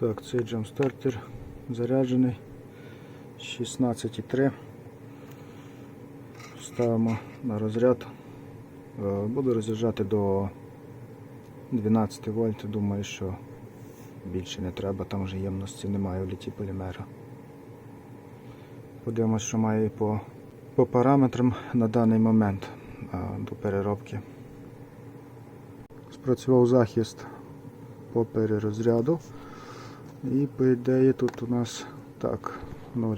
Так, цей джамстартер заряджений 16,3. Ставимо на розряд. Е, Буду розряджати до 12 вольт. Думаю, що більше не треба, там вже ємності немає в літі полімера. Подивимось, що має по, по параметрам на даний момент е, до переробки. Спрацював захист по перерозряду. І по ідеї тут у нас так 0.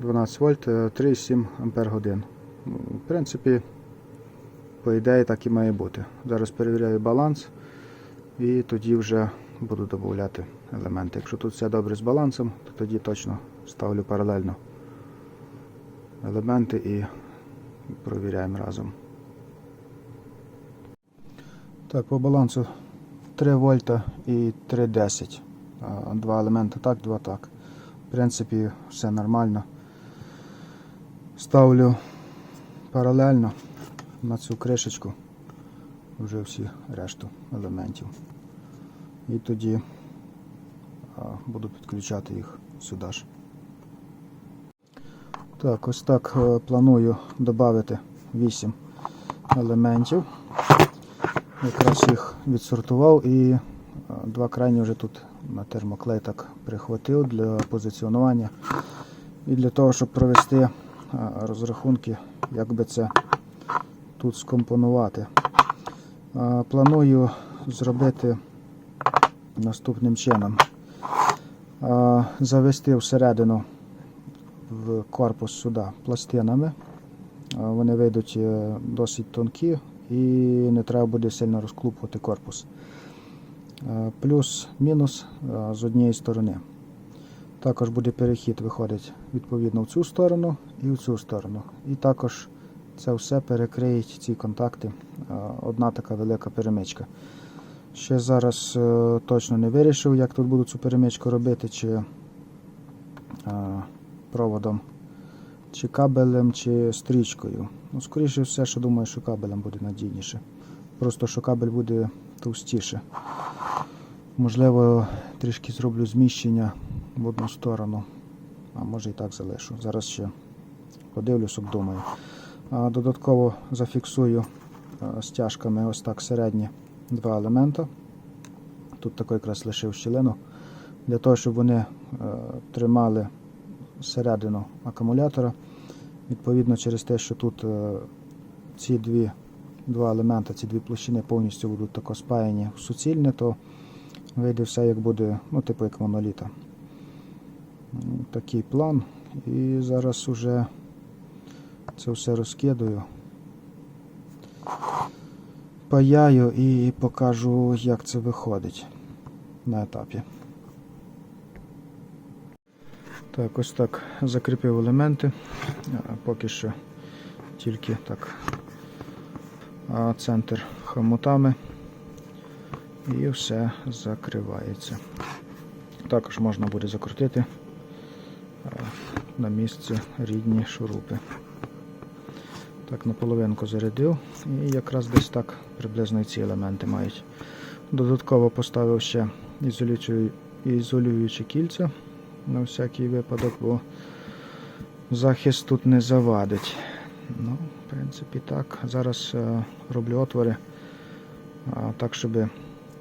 12 вольт, е, 3,7 ампер годин. Ну, В принципі, по ідеї так і має бути. Зараз перевіряю баланс і тоді вже буду додати елементи. Якщо тут все добре з балансом, то тоді точно ставлю паралельно елементи і провіряємо разом. Так, по балансу 3 вольта і 3,10. Два елементи так, два так. В принципі, все нормально. Ставлю паралельно на цю кришечку вже всі решту елементів. І тоді буду підключати їх сюди ж. Так, ось так е, планую додати 8 елементів. Якраз їх відсортував і е, два крайні вже тут на термоклей прихватив для позиціонування і для того, щоб провести е, розрахунки, як би це тут скомпонувати. Е, Планую зробити наступним чином. Е, Завести всередину в корпус сюди пластинами. Вони вийдуть досить тонкі і не треба буде сильно розклупувати корпус. Е, Плюс-мінус е, з однієї сторони. Також буде перехід виходить відповідно в цю сторону і в цю сторону. І також це все перекриють ці контакти. е, Одна така велика перемичка. Ще зараз точно не вирішив, як тут буду цю перемичку робити, чи проводом, чи кабелем, чи стрічкою. Ну, скоріше все, що думаю, що кабелем буде надійніше. Просто що кабель буде товстіше. Можливо, трішки зроблю зміщення в одну сторону, а може і так залишу. Зараз ще подивлюсь, обдумаю. Додатково зафіксую е, стяжками ось так середні два елемента. Тут такий якраз лишив щілину, для того, щоб вони е, тримали середину акумулятора. Відповідно, через те, що тут е, ці дві, два елементи, ці дві площини повністю будуть тако спаяні в суцільне, то вийде все як буде, ну, типу як моноліта. Такий план. І зараз уже це все розкидаю. Паяю і покажу, як це виходить на етапі. Так, ось так закріпив елементи. Поки що тільки так центр хомутами і все закривається. Також можна буде закрутити на місце рідні шурупи. Так, наполовинку зарядив і якраз десь так приблизно ці елементи мають. Додатково поставив ще ізолюючі, кільця на всякий випадок, бо захист тут не завадить. Ну, в принципі, так. Зараз е, роблю отвори, а, так, щоб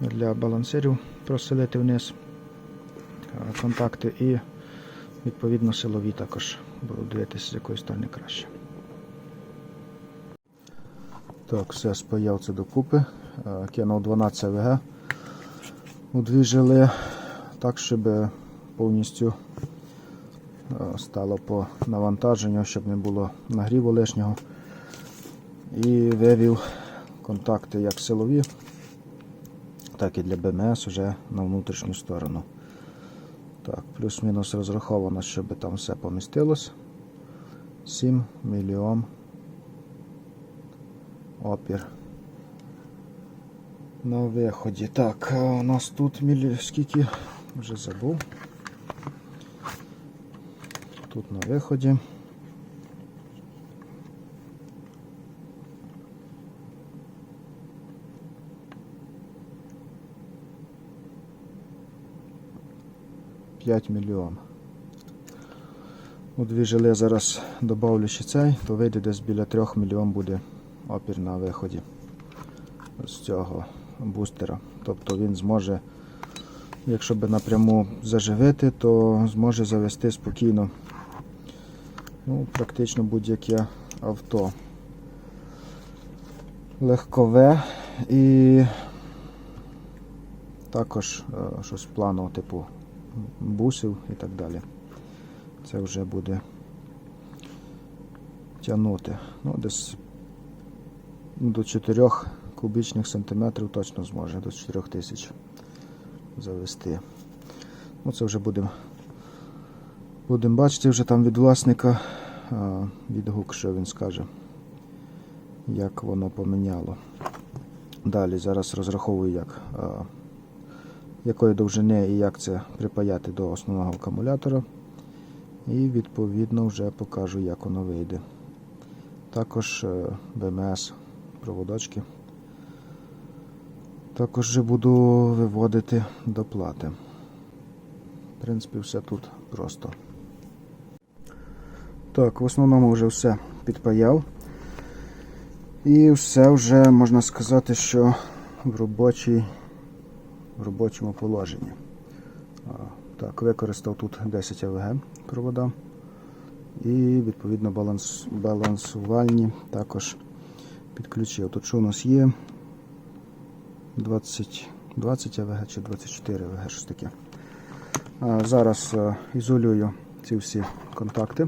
для балансирів проселити вниз е, контакти і відповідно силові також буду дивитися, з якої сторони краще. Так, все спаяв це докупи. Е, Кинув 12 ВГ у дві жили, так, щоб повністю е, стало по навантаженню, щоб не було нагріву лишнього. І вивів контакти як силові, так і для БМС вже на внутрішню сторону. Так, плюс-мінус розраховано, щоб там все помістилось. 7 мільйон опір. На виході. Так, у нас тут мілі... скільки вже забув. Тут на виході. 5 мільйон. У дві жили зараз добавлю ще цей, то вийде десь біля 3 мільйон буде опір на виході з цього бустера. Тобто він зможе, якщо би напряму заживити, то зможе завести спокійно ну, практично будь-яке авто. Легкове і також е, щось плану типу бусів і так далі. Це вже буде тягнути. Ну, десь до 4 кубічних сантиметрів точно зможе, до 4 тисяч завести. Ну, це вже будемо будем бачити вже там від власника відгук, що він скаже, як воно поміняло. Далі зараз розраховую, як, якої довжини і як це припаяти до основного акумулятора. І відповідно вже покажу, як воно вийде. Також е, БМС проводочки. Також вже буду виводити до плати. В принципі, все тут просто. Так, в основному вже все підпаяв. І все вже можна сказати, що в робочій, в робочому положенні. Так, використав тут 10 АВГ провода. І відповідно баланс, балансувальні також підключив. Тут що у нас є 20, 20 АВГ чи 24 АВГ, щось таке. Зараз е, ізолюю ці всі контакти.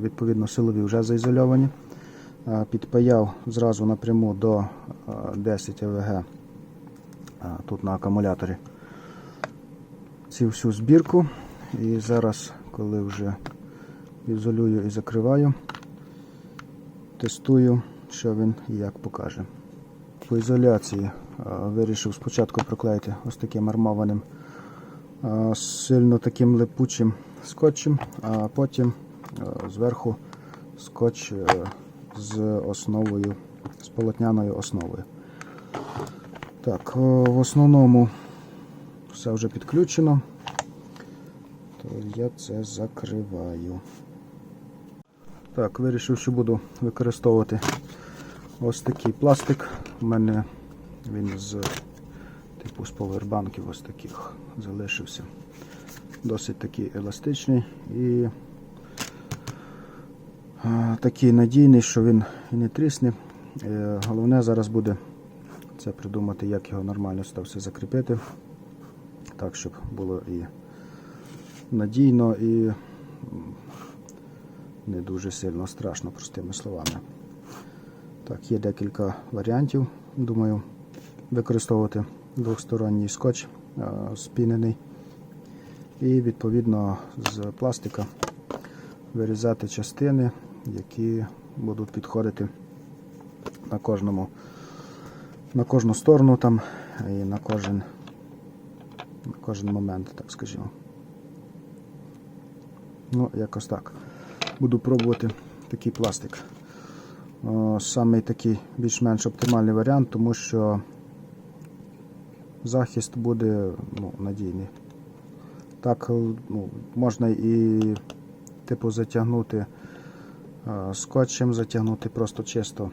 Відповідно, силові вже заізольовані. Підпаяв зразу напряму до е, 10 АВГ а, тут на акумуляторі цю всю збірку. І зараз, коли вже ізолюю і закриваю, тестую, що він і як покаже. По ізоляції вирішив спочатку проклеїти ось таким армованим сильно таким липучим скотчем, а потім зверху скотч е, з основою, з полотняною основою. Так, в основному все вже підключено, то я це закриваю. Так, вирішив, що буду використовувати ось такий пластик. У мене він з типу з повербанків ось таких залишився. Досить такий еластичний і а, такий надійний, що він і не трісне. Е, Головне зараз буде це придумати, як його нормально сюди все закріпити, так, щоб було і надійно, і не дуже сильно страшно, простими словами. Так, є декілька варіантів. Думаю, використовувати двосторонній скотч спінений. І відповідно з пластика вирізати частини, які будуть підходити на кожному, на кожну сторону там і на кожен, на кожен момент, так скажімо. Ну, якось так. Буду пробувати такий пластик. О, Саме такий більш-менш оптимальний варіант, тому що захист буде ну, надійний. Так ну, можна і типу затягнути е, скотчем, затягнути просто чисто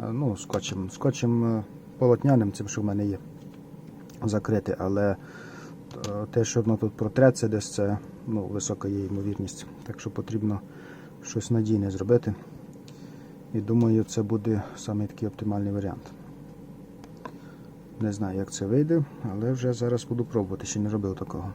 ну, скотчем, скотчем е, полотняним, цим, що в мене є, закрити, але е, те, що воно тут протреться, десь це ну, висока є ймовірність. Так що потрібно щось надійне зробити. І думаю, це буде саме такий оптимальний варіант. Не знаю, як це вийде, але вже зараз буду пробувати, ще не робив такого.